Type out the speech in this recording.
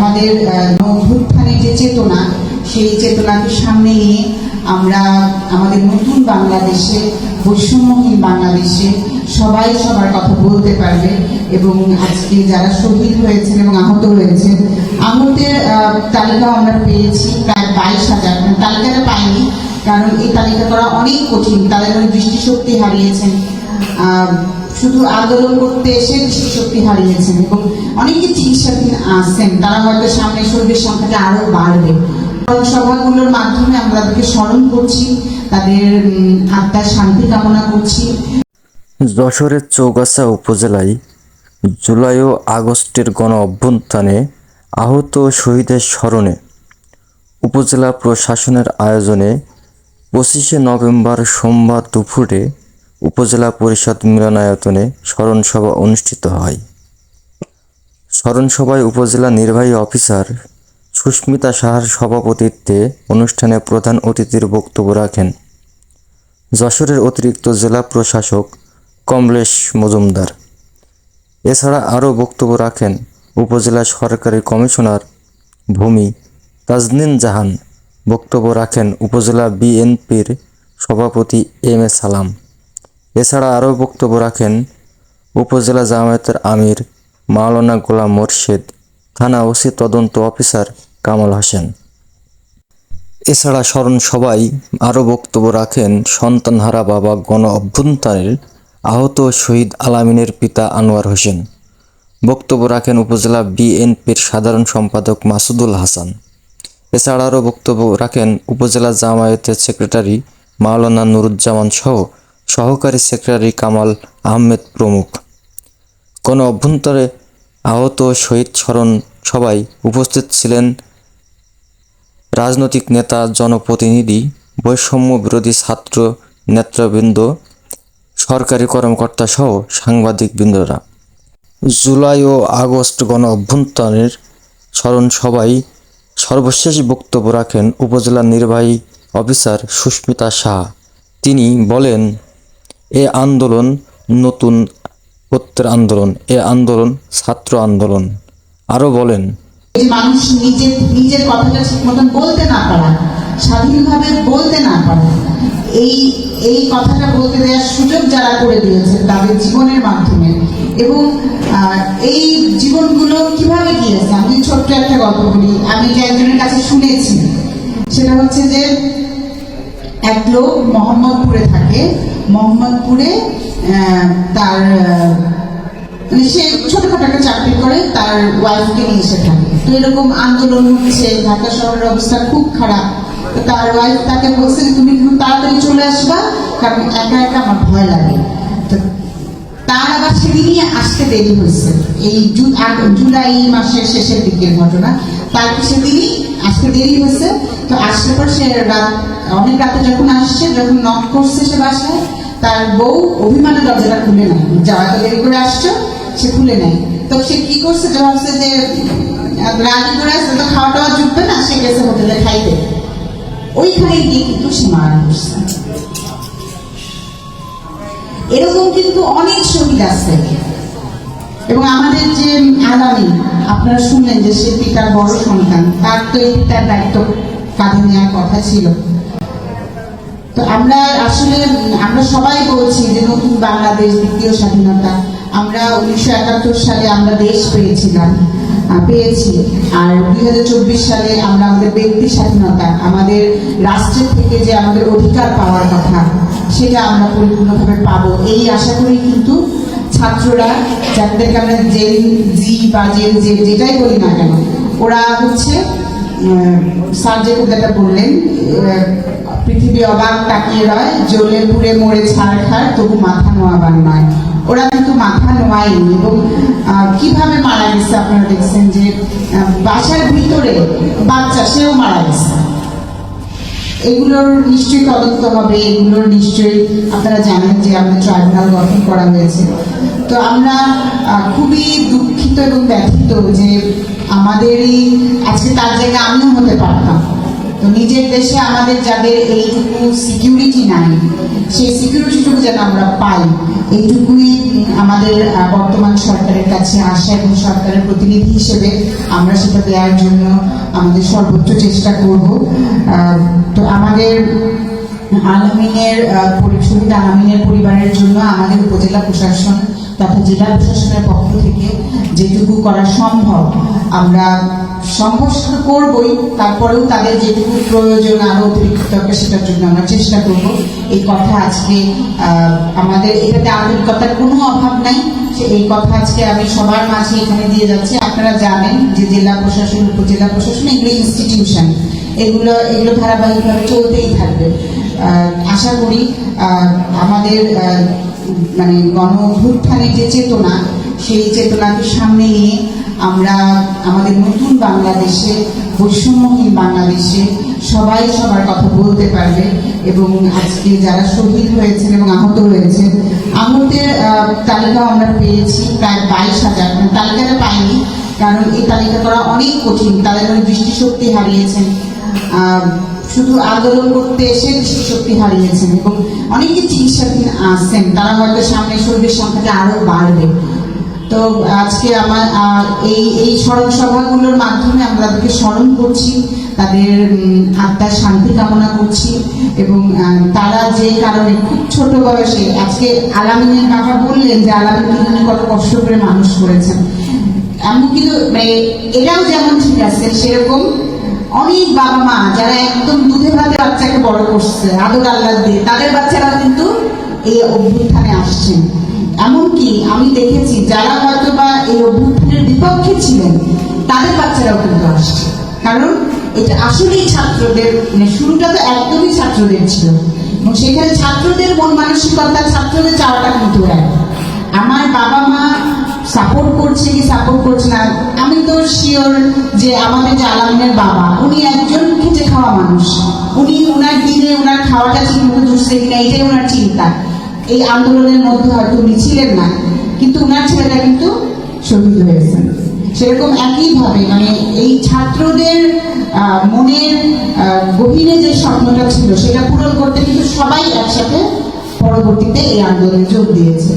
আমাদের আহ, অভ্যুত্থানের যে চেতনা সেই চেতনাকে সামনে নিয়ে আমরা আমাদের নতুন বাংলাদেশে বৈষম্যহীন বাংলাদেশে সবাই সবার কথা বলতে পারবে এবং আজকে যারা শহীদ হয়েছেন এবং আহত হয়েছেন আহতের আহ, তালিকা আমরা পেয়েছি প্রায় বাইশ হাজার। মানে তালিকাটা পাইনি কারণ এই তালিকা করা অনেক কঠিন। তাদের দৃষ্টিশক্তি হারিয়েছেন শুধু আন্দোলন করতে এসে দৃষ্টিশক্তি হারিয়েছেন এবং অনেকে চিকিৎসাধীন আছেন, তারা হয়তো সামনে শরীরের সংখ্যাটা আরও বাড়বে। সভাগুলোর মাধ্যমে আমরা তাদেরকে স্মরণ করছি, তাদের আত্মার শান্তি কামনা করছি। যশোরের চৌগাছা উপজেলায় জুলাই ও আগস্টের গণ অভ্যুত্থানে আহত শহীদের স্মরণে উপজেলা প্রশাসনের আয়োজনে পঁচিশে নভেম্বর সোমবার দুপুরে উপজেলা পরিষদ মিলনায়তনে স্মরণসভা অনুষ্ঠিত হয়। স্মরণসভায় উপজেলা নির্বাহী অফিসার সুস্মিতা সাহার সভাপতিত্বে অনুষ্ঠানে প্রধান অতিথির বক্তব্য রাখেন যশোরের অতিরিক্ত জেলা প্রশাসক কমলেশ মজুমদার। এছাড়া আরও বক্তব্য রাখেন উপজেলা সরকারি কমিশনার ভূমি তাজনিন জাহান। বক্তব্য রাখেন উপজেলা বিএনপির সভাপতি এম এ সালাম। এছাড়া আরও বক্তব্য রাখেন উপজেলা জামায়াতের আমির মাওলানা গোলাম মোর্শেদ, থানা ওসি তদন্ত অফিসার কামাল হোসেন। এছাড়া স্মরণ সবাই আরও বক্তব্য রাখেন সন্তানহারা বাবা গণ অভ্যুত্থানের আহত শহীদ আলামিনের পিতা আনোয়ার হোসেন। বক্তব্য রাখেন উপজেলা বিএনপির সাধারণ সম্পাদক মাসুদুল হাসান। এছাড়া আরও বক্তব্য রাখেন উপজেলা জামায়াতের সেক্রেটারি মাওলানা নুরুজ্জামান সহ সহকারী সেক্রেটারি কামাল আহমেদ প্রমুখ। গণ অভ্যন্তরে আহত শহীদ স্মরণ সবাই উপস্থিত ছিলেন রাজনৈতিক নেতা, জনপ্রতিনিধি, বৈষম্য বিরোধী ছাত্র নেতৃবৃন্দ, সরকারি কর্মকর্তা সহ সাংবাদিকবৃন্দরা। জুলাই ও আগস্ট গণ অভ্যুত্থানের স্মরণ সভায় সর্বশেষ বক্তব্য রাখেন উপজেলা নির্বাহী অফিসার সুস্মিতা শাহ তিনি বলেন এ আন্দোলন নতুন প্রত্যের আন্দোলন, এ আন্দোলন ছাত্র আন্দোলন। আরও বলেন মানুষ নিজের নিজের কথাটা ঠিক মতন বলতে না পারা, স্বাধীনভাবে বলতে না পারা। এই এই কথাটা বলতে দেওয়ার সুযোগ যারা করে দিয়েছেন তাদের জীবনের মাধ্যমে। এবং এই জীবনগুলো কীভাবে গিয়েছে? আমি ছোট্ট একটা গল্প বলি, আমি যে একজনের কাছে শুনেছি, সেটা হচ্ছে যে এক লোক মোহাম্মদপুরে থাকে মোহাম্মদপুরে তার মানে সে ছোটখাটো একটা চাকরি করে, তার ওয়াইফকে নিয়ে এসে থাকে। তো এরকম আন্দোলন হচ্ছে, ঢাকা শহরের অবস্থা খুব খারাপ। তো তার ওয়াইফ তাকে বলছে যে, তুমি একটু তাড়াতাড়ি চলে আসবা, কারণ একা একা আমার ভয় লাগে। তার আবার সেদিনই আসতে দেরি হয়েছে। এই জুলাই মাসের শেষের দিকের ঘটনা তার সেদিনই আসতে দেরি হয়েছে। তো আসলে পর সে রাত, অনেক রাতে যখন আসছে, যখন নক করছে সে বাসায় তার বউ অভিমানে দরজাটা খুলে নেয় যাওয়া তো দেরি করে আসছো, সে খুলে নেয় তো সে কি করছে? যে যে রাজি করে আসছে, তো খাওয়া টাওয়া জুটবে না, সে গেছে হোটেলে খাইতে। ওইখানে গিয়ে কিন্তু সে মারা পড়ছে। এরকম কিন্তু অনেক শহীদ আছে। এবং আমাদের যে আলামী, আপনারা শুনলেন যে সে পিতার বড় সন্তান, তার তো এই পিতার দায়িত্ব কাঁধে নেওয়ার কথা ছিল। তো আমরা আসলে আমরা সবাই বলছি যে নতুন বাংলাদেশ দ্বিতীয় স্বাধীনতা। আমরা উনিশশো একাত্তর সালে আমরা দেশ পেয়েছিলাম পেয়েছি। আর দুই চব্বিশ সালে আমরা আমাদের ব্যক্তি স্বাধীনতা আমাদের রাষ্ট্রের থেকে যে আমাদের অধিকার পাওয়ার কথা সেটা আমরা পরিপূর্ণভাবে পাবো। এই আশা করি কিন্তু ছাত্ররা যাদেরকে আমরা জেল জি বা জেল জেল যেটাই বলি না কেন ওরা হচ্ছে উম, স্যার যে কথাটা বললেন পৃথিবী অবাক তাকিয়ে রয়, জ্বলে পুড়ে মরে ছাড় খার, তবু মাথা নোয়াবার নয়। ওরা কিন্তু মাথা নোয়ায়নি এবং কীভাবে মারা গেছে আপনারা দেখছেন যে বাসার ভিতরে বাচ্চা, সেও মারা গেছে। এগুলোর নিশ্চয়ই তদন্ত হবে, এগুলোর নিশ্চয়ই আপনারা জানেন যে আমাদের ট্রাইব্যুনাল গঠন করা হয়েছে। তো আমরা খুবই দুঃখিত এবং ব্যথিত যে আমাদেরই, আজকে তার জায়গায় আমিও হতে পারতাম। নিজের দেশে আমাদের যাদের এইটুকু সিকিউরিটি নাই, সেই সিকিউরিটিটুকু যেন আমরা পাই, এইটুকুই আমাদের বর্তমান সরকারের কাছে আসা এবং সরকারের প্রতিনিধি হিসেবে আমরা সেটা দেওয়ার জন্য আমাদের সর্বোচ্চ চেষ্টা করব। তো আমাদের আলামিনের শহীদ আলামিনের পরিবারের জন্য আমাদের উপজেলা প্রশাসন তথা জেলা প্রশাসনের পক্ষ থেকে যেটুকু করা সম্ভব, আমরা সেটা করবই, তারপরেও তাদের যেটুকু প্রয়োজন আরও অতিরিক্ত সেটার জন্য আমরা চেষ্টা করব। এই কথা আজকে আমাদের এটাতে আন্তরিকতার কোনো অভাব নাই। এই কথা আজকে আমি সবার মাঝে এখানে দিয়ে যাচ্ছি। আপনারা জানেন যে জেলা প্রশাসন, উপজেলা প্রশাসন এগুলো ইনস্টিটিউশন এগুলো এগুলো ধারাবাহিকভাবে চলতেই থাকবে। আশা করি আমাদের মানে গণ যে চেতনা, সেই চেতনাকে সামনে নিয়ে আমরা আমাদের নতুন বাংলাদেশে, বৈষম্যহীন বাংলাদেশে সবাই সবার কথা বলতে পারবে এবং আজকে যারা শহীদ হয়েছেন এবং আহত হয়েছেন, আহতের তালিকা আমরা পেয়েছি প্রায় বাইশ হাজার। মানে তালিকাটা পাইনি, কারণ এই তালিকা করা অনেক কঠিন। তাদের অনেক দৃষ্টিশক্তি হারিয়েছেন শুধু আন্দোলন করতে এসে দৃষ্টিশক্তি হারিয়েছেন এবং অনেকে চিকিৎসাধীন আছেন। তারা হয়তো সামনে শরীরের সংখ্যাটা আরও বাড়বে। তো আজকে আমার এই এই স্মরণ সভাগুলোর মাধ্যমে আমরা তাদেরকে স্মরণ করছি, তাদের আত্মার শান্তি কামনা করছি এবং তারা যে কারণে খুব ছোট বয়সে, আজকে আলামিনের বাবা বললেন যে আলামিনকে তিনি কত কষ্ট করে মানুষ করেছেন। এমন কিন্তু মানে এটাও যেমন ঠিক আছে, সেরকম অনেক বাবা মা যারা একদম দুধে ভাতে বাচ্চাকে বড় করছে, আদর আল্লাহ দিয়ে, তাদের বাচ্চারা কিন্তু এই অভ্যুত্থানে আসছেন। এমনকি আমি দেখেছি যারা হয়তো বা এই অভ্যুত্থানের বিপক্ষে ছিলেন, তাদের বাচ্চারাও কিন্তু আসছে। কারণ এটা আসলেই ছাত্রদের মানে শুরুটা তো একদমই ছাত্রদের ছিল। এবং সেখানে ছাত্রদের মন মানসিকতা, ছাত্রদের চাওয়াটা কিন্তু এক। আমার বাবা মা সাপোর্ট করছে কি সাপোর্ট করছে না, আমি তো শিওর যে আমাদের যে আলামিনের বাবা, উনি একজন খেটে খাওয়া মানুষ। উনি ওনার দিনে ওনার খাওয়াটা ঠিক মতো জুটছে কিনা এটাই ওনার চিন্তা। এই আন্দোলনের মধ্যে হয়তো উনি ছিলেন না, কিন্তু ওনার ছেলেটা কিন্তু শহীদ হয়েছেন। সেরকম একইভাবে মানে এই ছাত্রদের মনের গভীরে যে স্বপ্নটা ছিল, সেটা পূরণ করতে কিন্তু সবাই একসাথে পরবর্তীতে এই আন্দোলনে যোগ দিয়েছে।